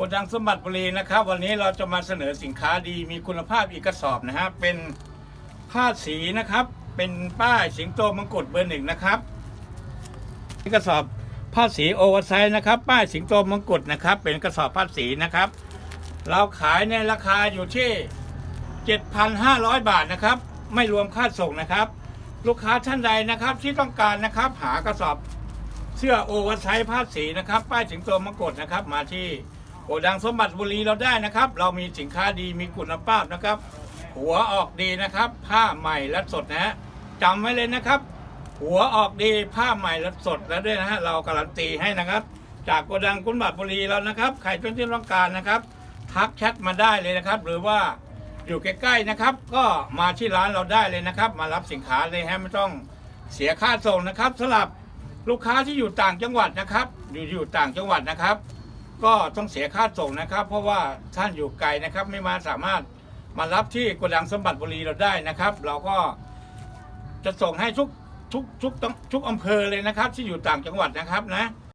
โกดังสมบัติบุรีนะครับวันนี้เราจะมาเสนอสินค้าดีมีคุณภาพอีกกระสอบนะฮะเป็นผ้าสีนะครับ เป็นป้ายสิงโตมังกรเบอร์หนึ่งนะครับนี่กระสอบผ้าสีโอเวอร์ไซส์นะครับ ป้ายสิงโตมังกรนะครับ เป็นกระสอบผ้าสีนะครับ เราขายในราคาอยู่ที่ 7,500 บาทนะครับ ไม่รวมค่าส่งนะครับ ลูกค้าท่านใดนะครับที่ต้องการนะครับหากระสอบเสื้อโอเวอร์ไซส์ผ้าสีนะครับ ป้ายสิงโตมังกฎนะครับมาที่ กดังสมบัติบุรีเราได้นะครับ เรามีสินค้าดีมีคุณภาพนะครับ หัวออกดีนะครับ ผ้าใหม่และสดนะฮะจำไว้เลยนะครับ หัวออกดีผ้าใหม่และสดแล้วด้วยนะฮะเราการันตีให้นะครับ จากโกดังคุณบัตรบุรีเรานะครับใครที่ต้องการนะครับทักแชทมาได้เลยนะครับ หรือว่าอยู่ใกล้ๆนะครับ ก็มาที่ร้านเราได้เลยนะครับ มารับสินค้าเลยฮะไม่ต้องเสียค่าส่งนะครับสำหรับลูกค้าที่อยู่ต่างจังหวัดนะครับ อยู่อยู่ต่างจังหวัดนะครับ ก็ต้องเสียค่าส่งนะครับ เพราะว่าท่านอยู่ไกลนะครับ ไม่มาสามารถมารับที่โกดังสมบัติบุรีเราได้นะครับ เราก็จะส่งให้ทุกทุกทุกทุกอำเภอเลยนะครับ ที่อยู่ต่างจังหวัดนะครับนะ